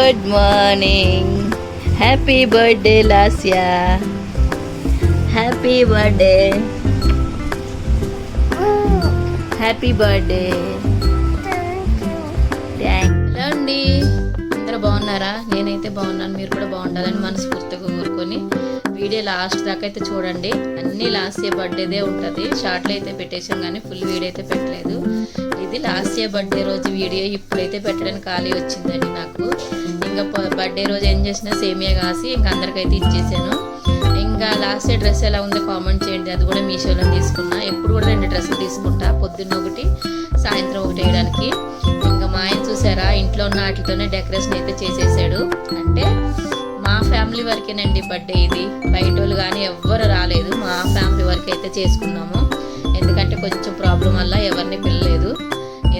Good morning happy birthday Lasya happy birthday happy birthday thank hello అండి అందరూ బాగున్నారా? నేనైతే బాగున్నాను. మీరు కూడా బాగుండాలని మనస్ఫూర్తిగా కోరుకొని వీడియో లాస్ట్ దాకా అయితే చూడండి. అన్ని లాస్ట్ ఇయర్ బర్త్డేదే ఉంటుంది. షార్ట్లో అయితే పెట్టేసాం కానీ ఫుల్ వీడియో అయితే పెట్టలేదు. ఇది లాస్ట్ ఇయర్ బర్త్డే రోజు వీడియో ఇప్పుడైతే పెట్టడానికి ఖాళీ వచ్చిందండి నాకు. ఇంకా బర్త్డే రోజు ఏం చేసినా సేమియా కాసి ఇంకా అందరికైతే ఇచ్చేసాను. ఇంకా లాస్ట్ ఇయర్ డ్రెస్ ఎలా ఉందో కామెంట్ చేయండి. అది కూడా మీషోలో తీసుకున్నా. ఎప్పుడు కూడా రెండు డ్రెస్సులు తీసుకుంటా. పొద్దున్న ఒకటి సాయంత్రం ఒకటి వేయడానికి. ఇంకా మా ఆయన చూసారా? ఇంట్లో ఉన్న వాటితోనే డెకరేషన్ అయితే చేసేసాడు. ఫ్యామిలీ వరకేనండి బర్త్డే ఇది. బయట వాళ్ళు కానీ ఎవ్వరు రాలేదు. మా ఫ్యామిలీ వరకు అయితే చేసుకున్నాము. ఎందుకంటే కొంచెం ప్రాబ్లం వల్ల ఎవరిని పిల్లలేదు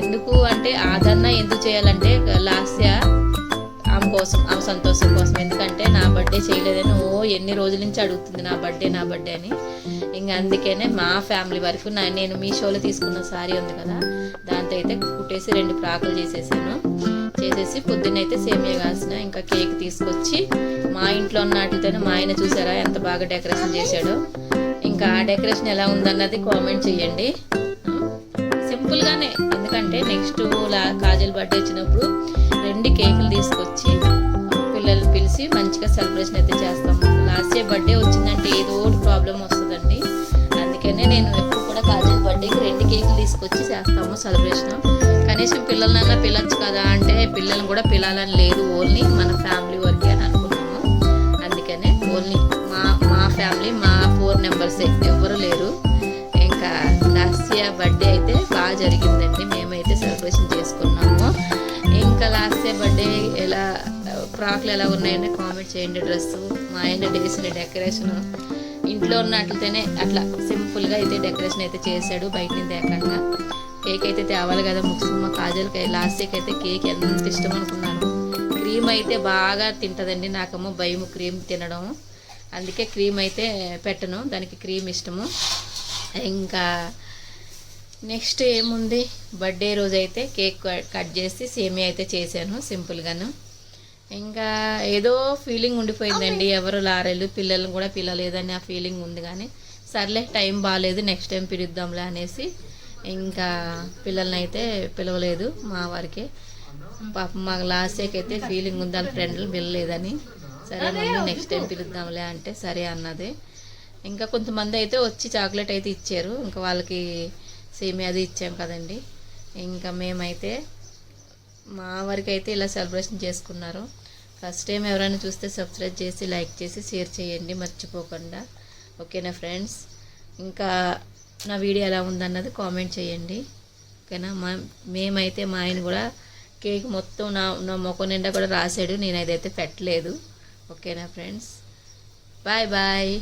ఎందుకు అంటే ఆదరణ ఎందుకు చేయాలంటే లాస్ట్ ఇయర్ ఆమె కోసం ఆమె సంతోషం కోసం. ఎందుకంటే నా బర్త్డే చేయలేదని ఓ ఎన్ని రోజుల నుంచి అడుగుతుంది నా బర్త్డే నా బర్త్డే అని. ఇంకా అందుకనే మా ఫ్యామిలీ వరకు నా నేను మీ షోలో తీసుకున్న సారీ ఉంది కదా దాంతో అయితే కుట్టేసి రెండు ఫ్రాకులు చేసేసాను. చేసేసి పొద్దున్నైతే సేమియా కాసిన ఇంకా కేక్ తీసుకొచ్చి మా ఇంట్లో ఉన్న వాటితోనే మా ఆయన చూసారా ఎంత బాగా డెకరేషన్ చేశాడో. ఇంకా ఆ డెకరేషన్ ఎలా ఉందన్నది కామెంట్ చేయండి. సింపుల్గానే ఎందుకంటే నెక్స్ట్ లా కాజల్ బర్త్డే వచ్చినప్పుడు రెండు కేకులు తీసుకొచ్చి పిల్లలు పిలిచి మంచిగా సెలబ్రేషన్ అయితే చేస్తాం లాస్ట్ ఇయర్ బర్త్డే వచ్చిందంటే ఏదో ఒకటి ప్రాబ్లం వస్తుందండి. అందుకనే నేను బర్త్డేకి రెండు కేకులు తీసుకొచ్చి చేస్తాము సెలబ్రేషన్ కనీసం పిల్లలనన్నా పిలవచ్చు కదా అంటే పిల్లల్ని కూడా పిలాలని లేదు. ఓన్లీ మన ఫ్యామిలీ వరకే అని అనుకున్నాము. అందుకనే ఓన్లీ మా మా ఫ్యామిలీ మా ఫోర్ మెంబర్సే ఎవ్వరు లేరు. ఇంకా లాస్ట్ ఇయర్ బర్త్డే అయితే బాగా జరిగిందండి. మేమైతే సెలబ్రేషన్ చేసుకున్నాము. ఇంకా లాస్ట్ ఇయర్ బర్త్డే ఎలా ఫ్రాక్లు ఎలా ఉన్నాయంటే కామెంట్ చేయండి డ్రెస్సు. మా ఆయన డేసిన డెకరేషన్ ఇంట్లో ఉన్నట్లతోనే అట్లా సింపుల్గా అయితే డెకరేషన్ అయితే చేశాడు. బయట నుంచి తేకుండా కేక్ అయితే తేవాలి కదా ముఖ్యంగా మా కాజల్కి లాస్ట్ ఇయర్కి అయితే కేక్ ఎంత ఇష్టం అనుకున్నాను. క్రీమ్ అయితే బాగా తింటుందండి నాకేమో భయం క్రీమ్ తినడం. అందుకే క్రీమ్ అయితే పెట్టను. దానికి క్రీమ్ ఇష్టము. ఇంకా నెక్స్ట్ ఏముంది? బర్త్డే రోజు అయితే కేక్ కట్ చేసి సేమియా అయితే చేశాను సింపుల్గాను. ఇంకా ఏదో ఫీలింగ్ ఉండిపోయిందండి. ఎవరు లారేలు పిల్లలను కూడా పిల్లలేదని ఆ ఫీలింగ్ ఉంది కానీ సర్లే టైం బాగాలేదు నెక్స్ట్ టైం పిలుద్దాంలే అనేసి ఇంకా పిల్లల్ని అయితే పిలవలేదు మా వారికి. పాపం మాకు లాస్ట్ అయితే ఫీలింగ్ ఉంది వాళ్ళ ఫ్రెండ్లు పిలలేదని. సరే మళ్ళీ నెక్స్ట్ టైం పిలుద్దాంలే అంటే సరే అన్నది. ఇంకా కొంతమంది అయితే వచ్చి చాక్లెట్ అయితే ఇచ్చారు. ఇంకా వాళ్ళకి సేమి అది ఇచ్చాం కదండి. ఇంకా మేమైతే మా వరకు అయితే ఇలా సెలబ్రేషన్ చేసుకున్నారు. ఫస్ట్ టైం ఎవరైనా చూస్తే సబ్స్క్రైబ్ చేసి లైక్ చేసి షేర్ చేయండి మర్చిపోకుండా. ఓకేనా ఫ్రెండ్స్? ఇంకా నా వీడియో ఎలా ఉందన్నది కామెంట్ చేయండి. ఓకేనా? మా మేమైతే మా ఆయన కూడా కేక్ మొత్తం నా నా మొక్క నిండా కూడా రాశాడు నేను అదైతే పెట్టలేదు. ఓకేనా ఫ్రెండ్స్? Bye bye.